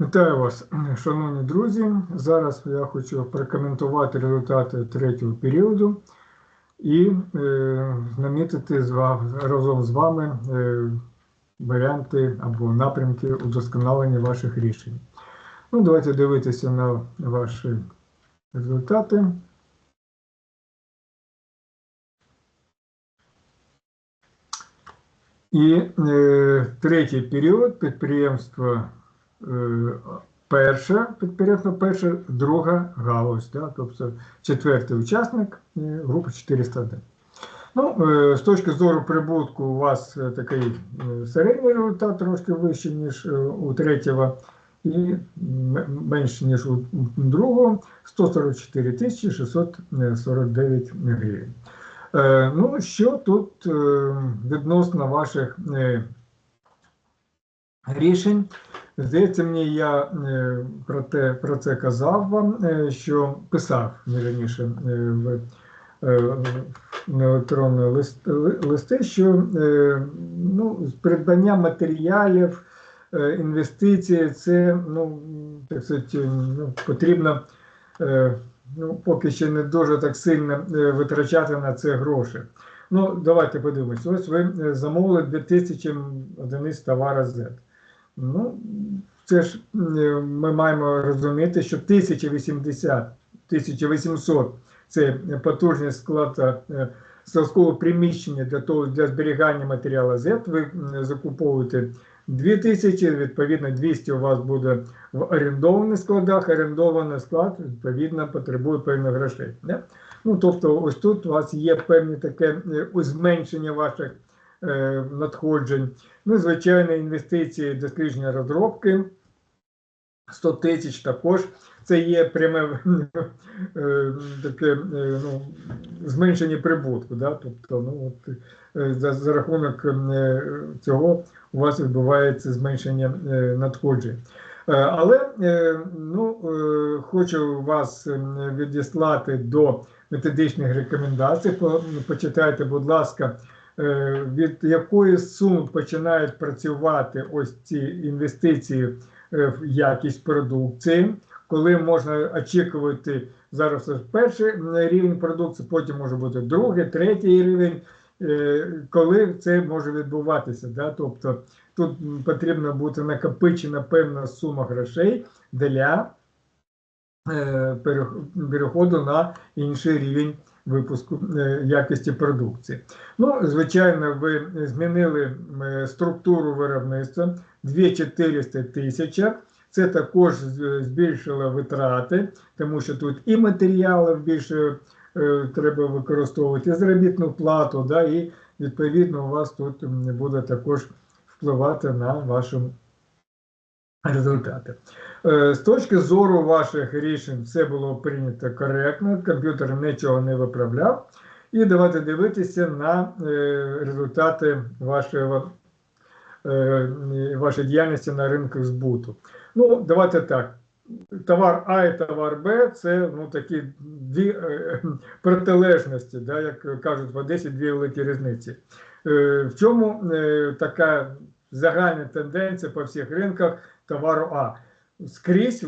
Вітаю вас, шановні друзі. Зараз я хочу прокоментувати результати третього періоду і е, намітити з ва- разом з вами е, варіанти або напрямки удосконалення ваших рішень. Ну, давайте дивитися на ваші результати. І е, третій період підприємство е, перше підприємство, перше, друга галузь, да, тобто четвертий учасник групи 401. Ну, е, з точки зору прибутку, у вас е, такий середній результат трошки вищий, ніж у третього, і менше, ніж у другого, 144 тисячі 649 гривень. Ну, що тут відносно ваших рішень? Здається, мені я е, про, те, про це казав вам, е, що писав раніше е, в е, лист, ли- листи, що ну, придбання матеріалів, інвестиції, це ну, так сказати, ну, потрібно ну, поки ще не дуже так сильно витрачати на це гроші. Ну, давайте подивимось. Ось ви замовили 2000 одиниць товара Z. Ну, це ж е, ми маємо розуміти, що 1080, 1800 це потужність склада е, складського приміщення для того для зберігання матеріалу Z. Ви закуповуєте 2000, відповідно 200 у вас буде в орендованих складах. Орендований склад, відповідно, потребує певних грошей. Не? Ну, тобто, ось тут у вас є певне таке е, зменшення ваших е, надходжень. Ну, звичайно, інвестиції, дослідження розробки 100 тисяч також. Це є пряме е, таке е, ну, зменшення прибутку. Да? Тобто, ну, от, е, за, за рахунок е, цього у вас відбувається зменшення е, надходжень. Е, Але е, ну, е, хочу вас е, відіслати до методичних рекомендацій. Почитайте, будь ласка, е, від якої суми починають працювати ось ці інвестиції е, в якість продукції, коли можна очікувати зараз перший рівень продукції, потім може бути другий, третій рівень, е, коли це може відбуватися. Да? Тобто тут потрібно бути накопичена певна сума грошей для е, переходу на інший рівень випуску е, якості продукції. Ну, звичайно, ви змінили е, структуру виробництва 2400 тисяча. Це також збільшило витрати, тому що тут і матеріалів більше е, треба використовувати, і заробітну плату, да, і відповідно у вас тут буде також впливати на ваші результати. Е, З точки зору ваших рішень все було прийнято коректно, комп'ютер нічого не виправляв. І давайте дивитися на е, результати вашого, е, вашої діяльності на ринках збуту. Ну, давайте так. Товар А і товар Б це ну, такі дві е, протилежності, да, як кажуть в Одесі, дві великі різниці. Е, в чому е, така загальна тенденція по всіх ринках товару А? Скрізь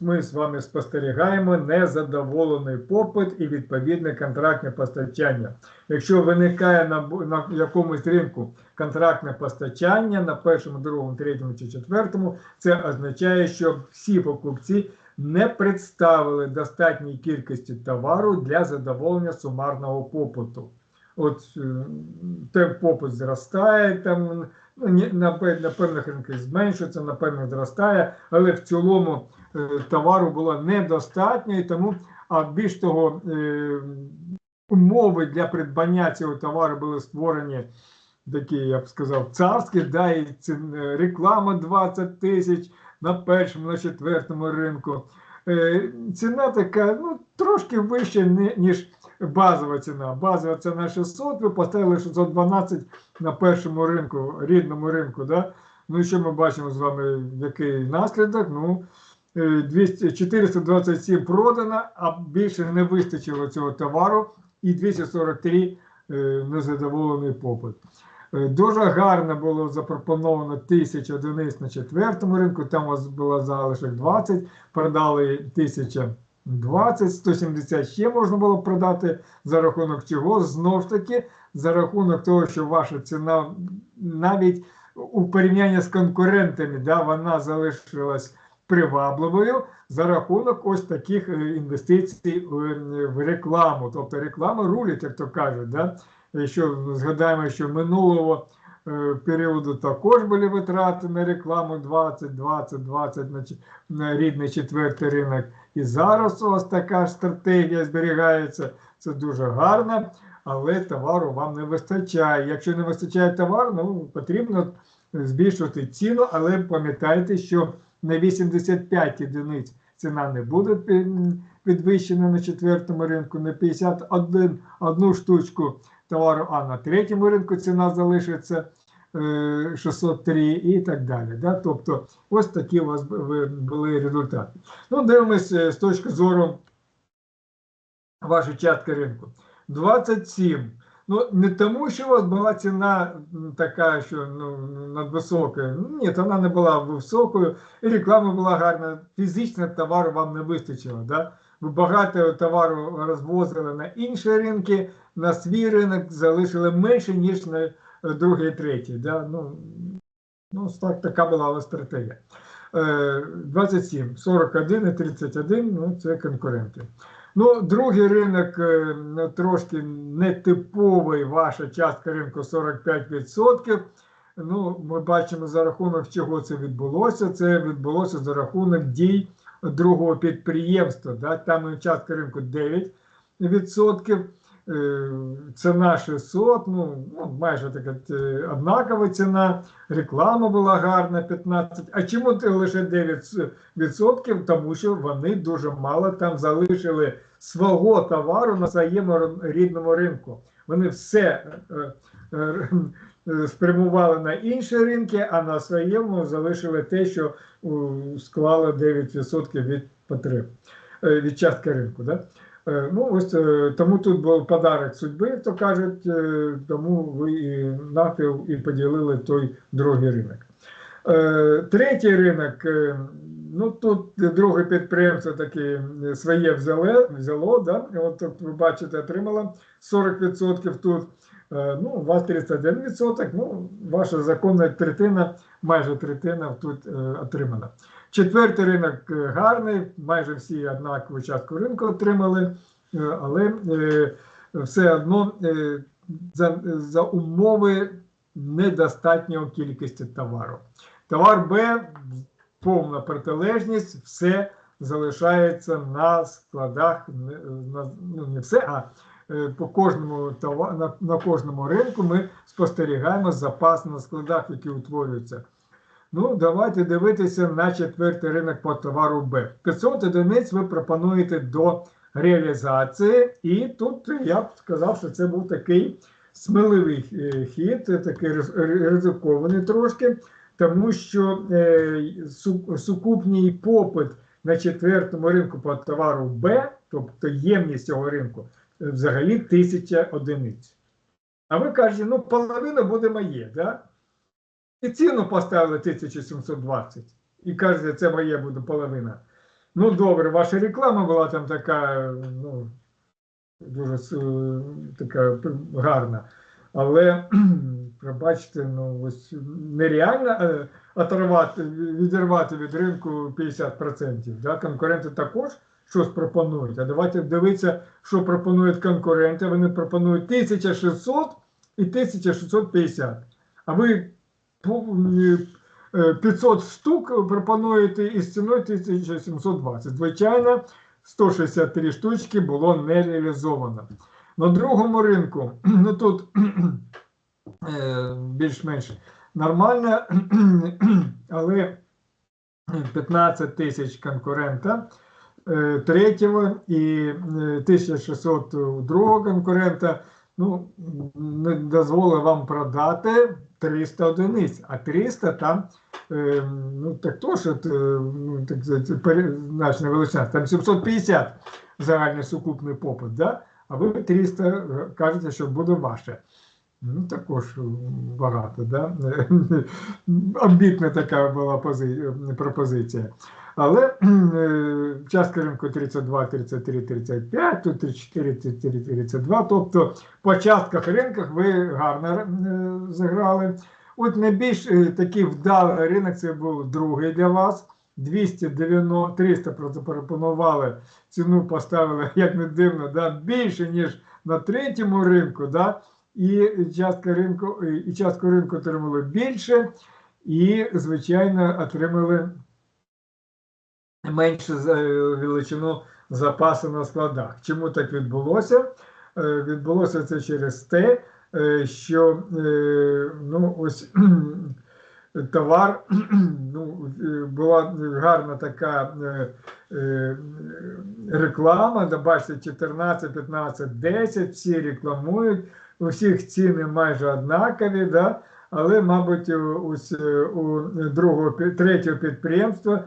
ми з вами спостерігаємо незадоволений попит і відповідне контрактне постачання. Якщо виникає на, на якомусь ринку контрактне постачання на першому, другому, третьому чи четвертому, це означає, що всі покупці не представили достатньої кількості товару для задоволення сумарного попиту. От е, те попит зростає, там на, на певних ринках зменшується, на певних зростає, але в цілому е, товару було недостатньо, і тому, а більш того, е, умови для придбання цього товару були створені такі, я б сказав, царські, да, і е, реклама 20 тисяч на першому, на четвертому ринку. Ціна така, ну, трошки вища, ніж базова ціна. Базова ціна 600, ви поставили 612 на першому ринку, рідному ринку. Да? Ну і що ми бачимо з вами, який наслідок? Ну, е, 200, 427 продано, а більше не вистачило цього товару, і 243 е, незадоволений попит. Е, Дуже гарно було запропоновано 1000 одиниць на четвертому ринку, там у вас було залишок 20, продали 1020, 170 ще можна було продати за рахунок чого? Знов таки, за рахунок того, що ваша ціна навіть у порівнянні з конкурентами, да, вона залишилась привабливою за рахунок ось таких е, інвестицій в- рекламу. Тобто реклама рулить, як то кажуть. Да? Якщо згадаємо, що минулого періоду також були витрати на рекламу 20, 20, 20 на, рідний четвертий ринок. І зараз вас така ж стратегія зберігається. Це дуже гарно, але товару вам не вистачає. Якщо не вистачає товару, ну потрібно збільшувати ціну, але пам'ятайте, що на 85 одиниць ціна не буде підвищена на четвертому ринку, на 51 одну штучку товару, а на третьому ринку ціна залишиться е, 603 і так далі. Да? Тобто ось такі у вас були результати. Ну, дивимося з точки зору вашої частки ринку. 27. Ну, не тому, що у вас була ціна така, що ну, надвисока. Ні, вона не була високою, і реклама була гарна. Фізично товару вам не вистачило. Да? Ви багато товару розвозили на інші ринки, на свій ринок залишили менше, ніж на е, другий третій. Да? Ну, ну, так, така була стратегія. Е, 27, 41 і 31 ну, це конкуренти. Ну, другий ринок е, трошки нетиповий, ваша частка ринку 45%. Ну, ми бачимо за рахунок чого це відбулося. Це відбулося за рахунок дій другого підприємства. Да? Там частка ринку 9%. Е, Ціна 600, ну, ну майже така е, однакова ціна, реклама була гарна 15. А чому ти лише 9%? Тому що вони дуже мало там залишили свого товару на своєму рідному ринку. Вони все е, спрямували на інші ринки, а на своєму залишили те, що склало 9% від потреб, від частки ринку. Да? Е, Ну, ось е, тому тут був подарок судьби, то кажуть, е, тому ви і навпіл і поділили той другий ринок. Третій ринок, ну тут друге підприємство таке своє взяло, взяло да? От ви бачите, отримало 40% тут. Ну, у вас 31%, ну, ваша законна третина, майже третина тут отримана. Четвертий ринок е, гарний, майже всі однакову частку ринку отримали, е, але е, все одно за, за умови недостатньої кількості товару. Товар Б, повна протилежність, все залишається на складах, на, ну не все, а по кожному товар, на, на кожному ринку ми спостерігаємо запас на складах, які утворюються. Ну, давайте дивитися на четвертий ринок по товару Б. 500 одиниць ви пропонуєте до реалізації, і тут я б сказав, що це був такий сміливий е, хід, такий ризикований трошки, тому що е, су- сукупний попит на четвертому ринку по товару Б, тобто ємність цього ринку, е, взагалі тисяча одиниць. А ви кажете, ну половина буде моє, да? І ціну поставили 1720. І кажете, це моє буде половина. Ну, добре, ваша реклама була там така, ну, дуже така гарна. Але, пробачте, ну, ось нереально е, оторвати, відірвати від ринку 50%. Да? Конкуренти також щось пропонують. А давайте дивитися, що пропонують конкуренти. Вони пропонують 1600 і 1650. А ви 500 штук пропонуєте із ціною 1720. Звичайно, 163 штучки було не реалізовано. На другому ринку, ну тут е, більш-менш нормально, але 15 тисяч конкурента е, третього і е, 1600 другого конкурента ну, не дозволив вам продати 300 одиниць, а 300 там, е, ну так то, що е, ну, так, сказати, величина, там 750 загальний сукупний попит, да? а ви 300 кажете, що буде ваше. Ну, також багато, да? Амбітна така була пози- пропозиція. Але е, частка ринку 32, 33, 35, тут 34, 34, 32. Тобто по частках ринках ви гарно е, зіграли. От найбільш е, такий вдалий ринок це був другий для вас. 290, 300 запропонували, ціну поставили, як не дивно, да, більше, ніж на третьому ринку. Да, і частка ринку, і частку ринку отримали більше, і, звичайно, отримали меншу за- величину запасу на складах. Чому так відбулося? Е, Відбулося це через те, е, що е, ну, ось товар ну, е, була гарна така е, е, реклама, бачите, 14, 15, 10, всі рекламують, у всіх ціни майже однакові, да? але, мабуть, у, е, у другого, третього підприємства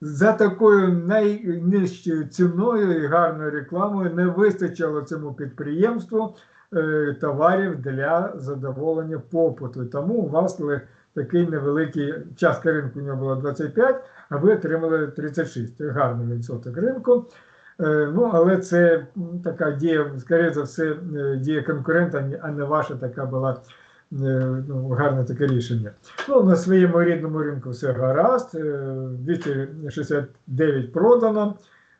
за такою найнижчою ціною і гарною рекламою не вистачило цьому підприємству е, товарів для задоволення попиту. Тому у вас такий невеликий частка ринку у нього була 25, а ви отримали 36. Гарний відсоток ринку. Е, Ну, але це така дія, скоріше за все, е, дія конкурента, а не ваша така була е, ну, гарне таке рішення. Ну, на своєму рідному ринку все гаразд. е, 269 продано,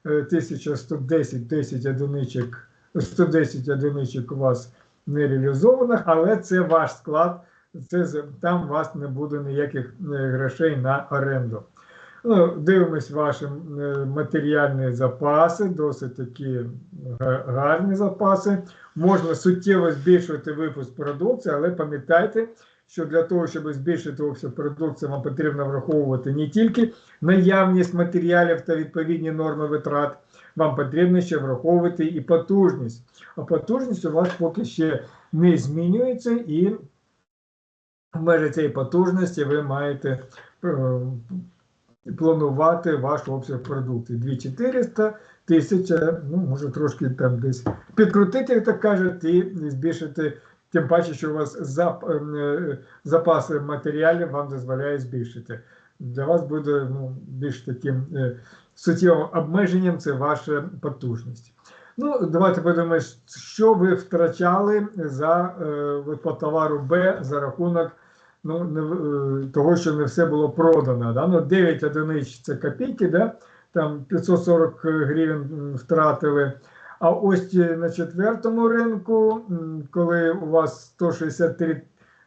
е, 1110 10 одиничок, 110 одиничок у вас не реалізовано, але це ваш склад, це, там у вас не буде ніяких грошей на оренду. Ну, дивимось ваші е, матеріальні запаси, досить такі гарні запаси. Можна суттєво збільшувати випуск продукції, але пам'ятайте, що для того, щоб збільшити обсяг продукції, вам потрібно враховувати не тільки наявність матеріалів та відповідні норми витрат, вам потрібно ще враховувати і потужність. А потужність у вас поки ще не змінюється, і в межі цієї потужності ви маєте е, планувати ваш обсяг продуктів. 2400, 1000, ну, може трошки там десь підкрутити, як так кажуть, і збільшити, тим паче, що у вас зап, е, запаси матеріалів вам дозволяє збільшити. Для вас буде ну, більш таким е, суттєвим обмеженням це ваша потужність. Ну, давайте подивимось, що ви втрачали за е, по товару Б за рахунок ну, не, е, того, що не все було продано. Да? Ну, 9 одиниць це копійки, да? там 540 гривень втратили. А ось е, на четвертому ринку, коли у вас 163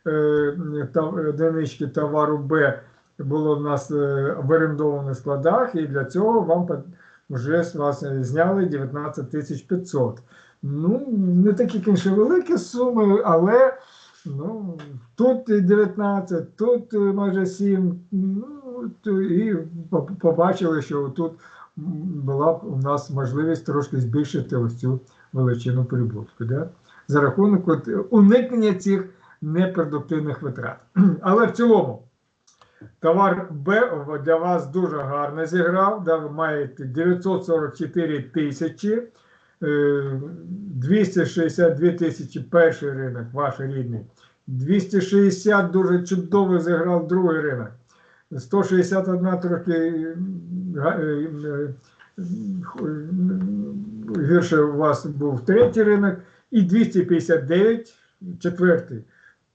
е, та- одинички товару Б було в нас е, в орендованих складах, і для цього вам вже з вас е, зняли 19 тисяч 500. Ну, не такі, звісно, великі суми, але ну, тут 19, тут е, майже 7. Ну, і побачили, що тут була б у нас можливість трошки збільшити ось цю величину прибутку. Да? За рахунок от, уникнення цих непродуктивних витрат. Але в цілому. Товар Б для вас дуже гарно зіграв. Да, ви маєте 944 тисячі, е, 262 тисячі перший ринок, ваш рідний. 260 дуже чудово зіграв другий ринок. 161 трохи е, е, е, е, гірше у вас був третій ринок, і 259 четвертий.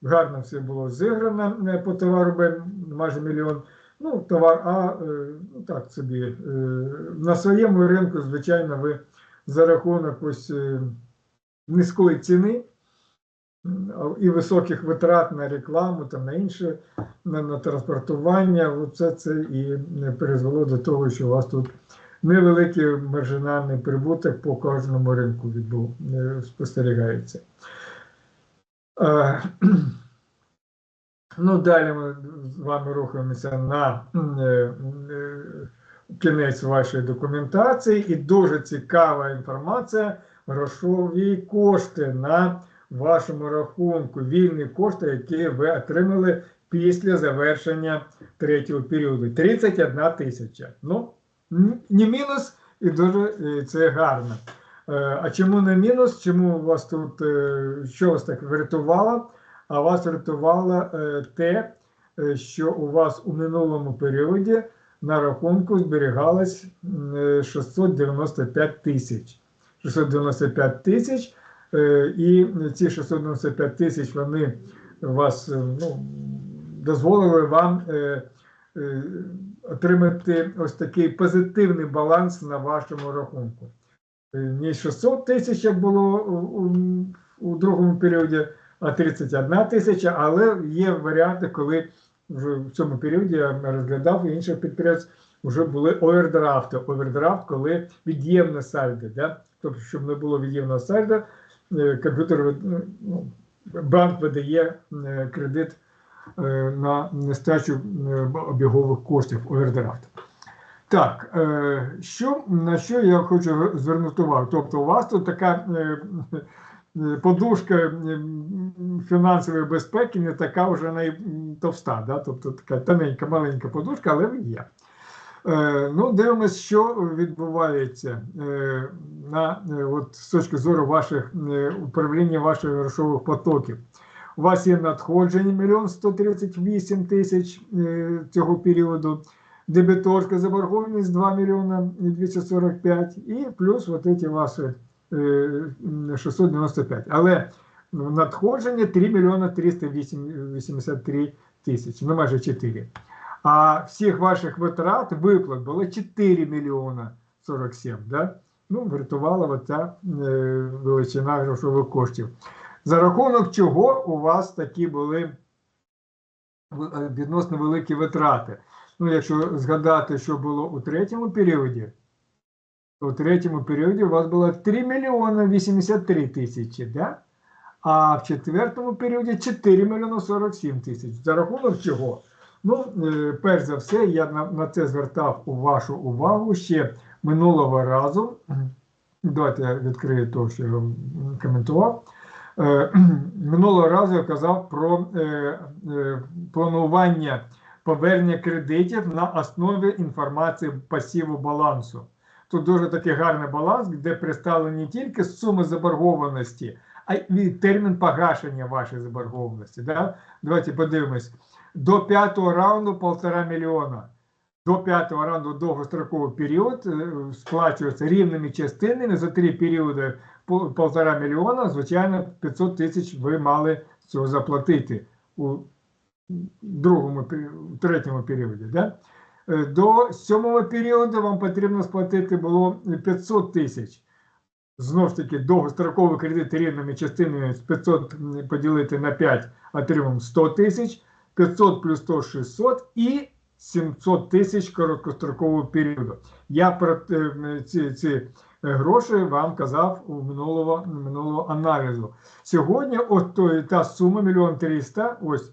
Гарно все було зіграно е, по товару майже мільйон. Ну, товар А, е, ну так собі. е, На своєму ринку, звичайно, ви за рахунок ось е, низької ціни і високих витрат на рекламу та на інше, на, на транспортування, оце це і е, призвело до того, що у вас тут невеликий маржинальний прибуток по кожному ринку відбув, е, спостерігається. Ну, далі ми з вами рухаємося на кінець вашої документації, і дуже цікава інформація. Грошові кошти на вашому рахунку, вільні кошти, які ви отримали після завершення третього періоду. 31 тисяча. Ну, не мінус, і дуже е, це гарно. Е, А чому не мінус? Чому у вас тут е, що вас так врятувало? а вас рятувало е, те, що у вас у минулому періоді на рахунку зберігалось е, 695 тисяч. 695 тисяч, е, і ці 695 тисяч вони вас е, ну, дозволили вам е, е, отримати ось такий позитивний баланс на вашому рахунку. Е, Не 600 тисяч, як було у, другому періоді, а 31 тисяча, але є варіанти, коли в цьому періоді я розглядав інших підприємств вже були овердрафти. Овердрафт, коли від'ємне сальдо. Да? Тобто, щоб не було від'ємного сальдо, е, комп'ютер ну, банк видає е, кредит е, на нестачу обігових коштів овердрафт. Так, що, на що я хочу звернути увагу? Тобто, у вас тут така подушка фінансової безпеки не така вже найтовста, да? тобто така тоненька, маленька подушка, але є. Е, ну, дивимось, що відбувається е, на, е, от, з точки зору ваших управління ваших грошових потоків. У вас є надходження 1 138 тисяч цього періоду, дебіторська заборгованість 2 мільйона 245 і плюс от ці ваші 695. Але надходження 3 мільйона 383 тисячі, ну майже 4. А всіх ваших витрат, виплат було 4 мільйона 47. Да? Ну, врятувала оця е, величина грошових коштів. За рахунок чого у вас такі були е, відносно великі витрати. Ну, якщо згадати, що було у третьому періоді, у третьому періоді у вас було 3 мільйони 83 тисячі, да? а в четвертому періоді 4 мільйони 47 тисяч. За рахунок чого? Ну, е, перш за все, я на, це звертав вашу увагу ще минулого разу. Давайте я відкрию те, що я коментував. Е, Минулого разу я казав про е, е, планування повернення кредитів на основі інформації пасіву балансу. Тут дуже такий гарний баланс, де представлені не тільки суми заборгованості, а й термін погашення вашої заборгованості. Да? Давайте подивимось. До п'ятого раунду полтора мільйона. До п'ятого раунду довгостроковий період е, сплачується рівними частинами за три періоди по- полтора мільйона. Звичайно, 500 тисяч ви мали цього заплатити у другому, третьому періоді. Да? Е, До сьомого періоду вам потрібно сплатити було 500 тисяч. Знову ж таки, довгостроковий кредит рівними частинами з 500 поділити на 5 отримаємо 100 тисяч. 500 плюс 100 600 і 700 тисяч короткострокового періоду. Я про ці, ці гроші вам казав у минулого, минулого аналізу. Сьогодні от та сума мільйон 300, ось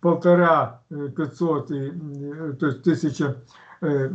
полтора е, 500, і, е, тобто тисяча е,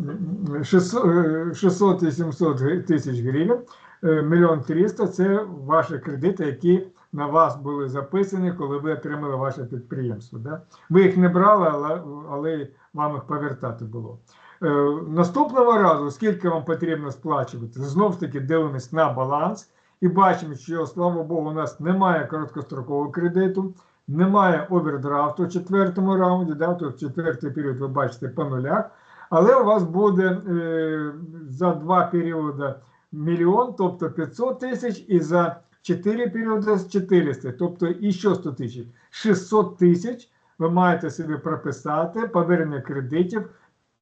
600, е, 600 і 700 тисяч гривень, е, мільйон 300 – це ваші кредити, які на вас були записані, коли ви отримали ваше підприємство. Да? Ви їх не брали, але, але вам їх повертати було. Е, наступного разу, скільки вам потрібно сплачувати, знов таки дивимось на баланс і бачимо, що, слава Богу, у нас немає короткострокового кредиту, немає овердрафту в четвертому раунді, да? тут четвертий період ви бачите по нулях, але у вас буде е, за два періоди мільйон, тобто 500 тисяч, і за 4 періоди з 400, тобто і що 100 тисяч? 600 тисяч ви маєте собі прописати повернення кредитів.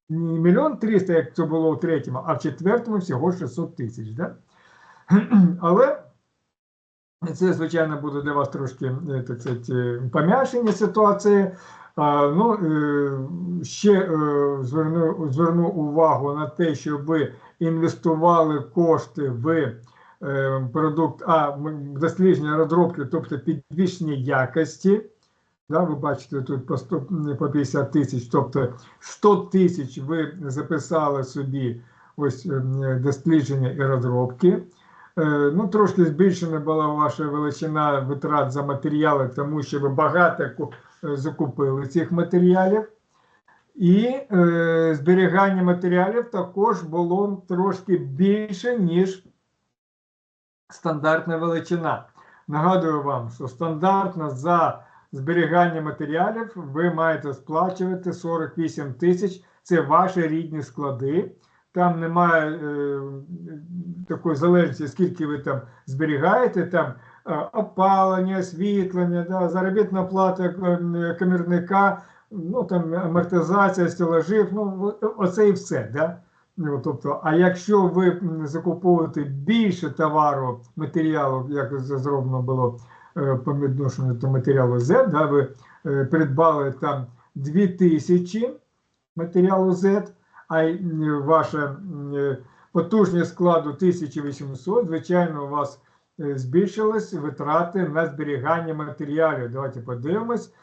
Мільйон 300, як це було у третьому, а в четвертому всього 600 тисяч. Да? Але це, звичайно, буде для вас трошки е, так сказати, пом'якшення ситуації. Ну, е, ще е, зверну, зверну увагу на те, що ви інвестували кошти в е, продукт А дослідження розробки, тобто підвищення якості. Да, ви бачите, тут по, 100, по 50 тисяч, тобто 100 тисяч ви записали собі ось е, дослідження і розробки. Е, Ну, трошки збільшена була ваша величина витрат за матеріали, тому що ви багато е, закупили цих матеріалів. І е, зберігання матеріалів також було трошки більше, ніж стандартна величина. Нагадую вам, що стандартно за зберігання матеріалів ви маєте сплачувати 48 тисяч. Це ваші рідні склади. Там немає е, такої залежності, скільки ви там зберігаєте, там е, опалення, освітлення, да, заробітна плата е, комірника, ну там амортизація стелажів, ну оце і все. Да? Ну, тобто, а якщо ви закуповуєте більше товару, матеріалу, як зроблено було е, по відношенню до матеріалу Z, да, ви е, придбали там 2000 матеріалу Z, а й, ваша е, потужність складу 1800, звичайно, у вас е, збільшились витрати на зберігання матеріалів. Давайте подивимось.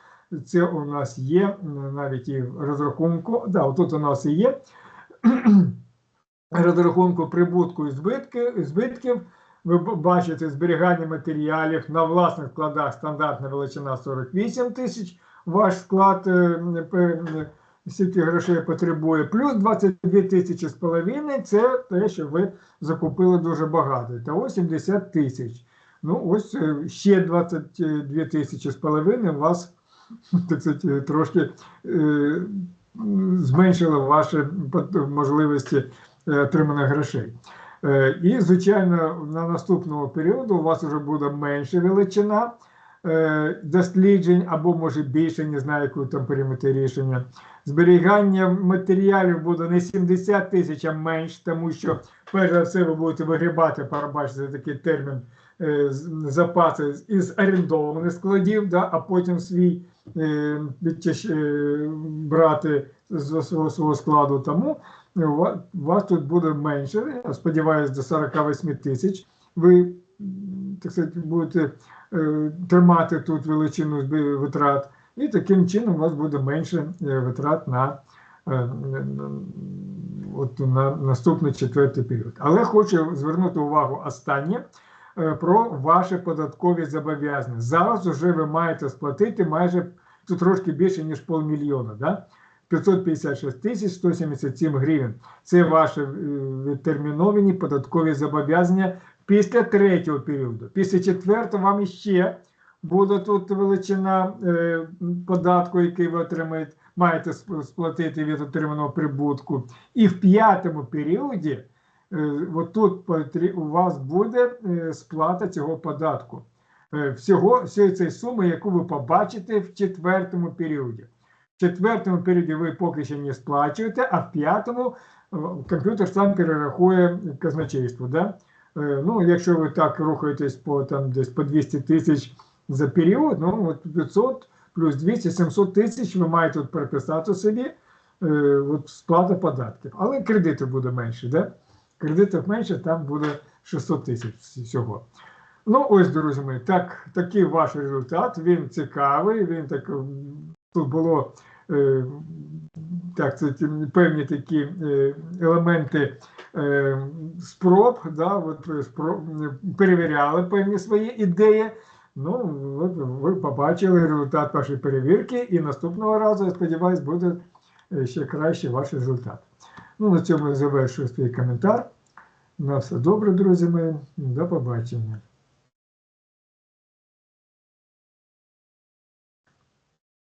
Це у нас є навіть і розрахунку. Да, отут у нас і є розрахунку прибутку і збитки, збитків. Ви бачите зберігання матеріалів на власних складах стандартна величина 48 тисяч. Ваш склад е, стільки грошей потребує, плюс 22 тисячі з половиною це те, що ви закупили дуже багато. Того 70 тисяч. Ну, ось е, ще 22 тисячі з половиною у вас так сказати, трошки е, зменшило ваші можливості е, отримання грошей. Е, І, звичайно, на наступному періоду у вас вже буде менша величина досліджень, або може більше, не знаю, яку там приймете рішення. Зберігання матеріалів буде не 70 тисяч, а менш, тому що перш за все ви будете вигрібати, перебачте такий термін е, запаси із орендованих складів, да, а потім свій е, е, брати з свого, свого складу. Тому вас тут буде менше, я сподіваюся, до 48 тисяч. Ви так сказати, будете е, тримати тут величину витрат, і таким чином у вас буде менше е, витрат на, е, от, на наступний четвертий період. Але хочу звернути увагу останнє е, про ваші податкові зобов'язання. Зараз вже ви маєте сплатити майже тут трошки більше, ніж полмільйона. Да? 556 тисяч 177 гривень. Це ваші е, відтерміновані податкові зобов'язання після третього періоду. Після четвертого вам іще буде тут величина е, податку, який ви отримаєте, маєте сплатити від отриманого прибутку. І в п'ятому періоді е, от тут потрі- у вас буде е, сплата цього податку. Е, всього всієї цієї суми, яку ви побачите в четвертому періоді. В четвертому періоді ви поки що не сплачуєте, а в п'ятому е, комп'ютер сам перерахує казначейству. Да? Е, Ну, якщо ви так рухаєтесь по там десь по 200 тисяч за період, ну от 500 плюс 200, 700 тисяч ви маєте тут переписати собі е, от сплата податків. Але кредити буде менше, да? Кредитів менше, там буде 600 тисяч всього. Ну, ось, друзі мої, так, такий ваш результат. Він цікавий, він так тут було е, так, це певні такі е, елементи спроб, да, от, е, спроб, перевіряли певні свої ідеї. Ну, от ви побачили результат вашої перевірки, і наступного разу, я сподіваюся, буде е, ще краще ваш результат. Ну, на цьому я завершую свій коментар. На все добре, друзі мої. До побачення.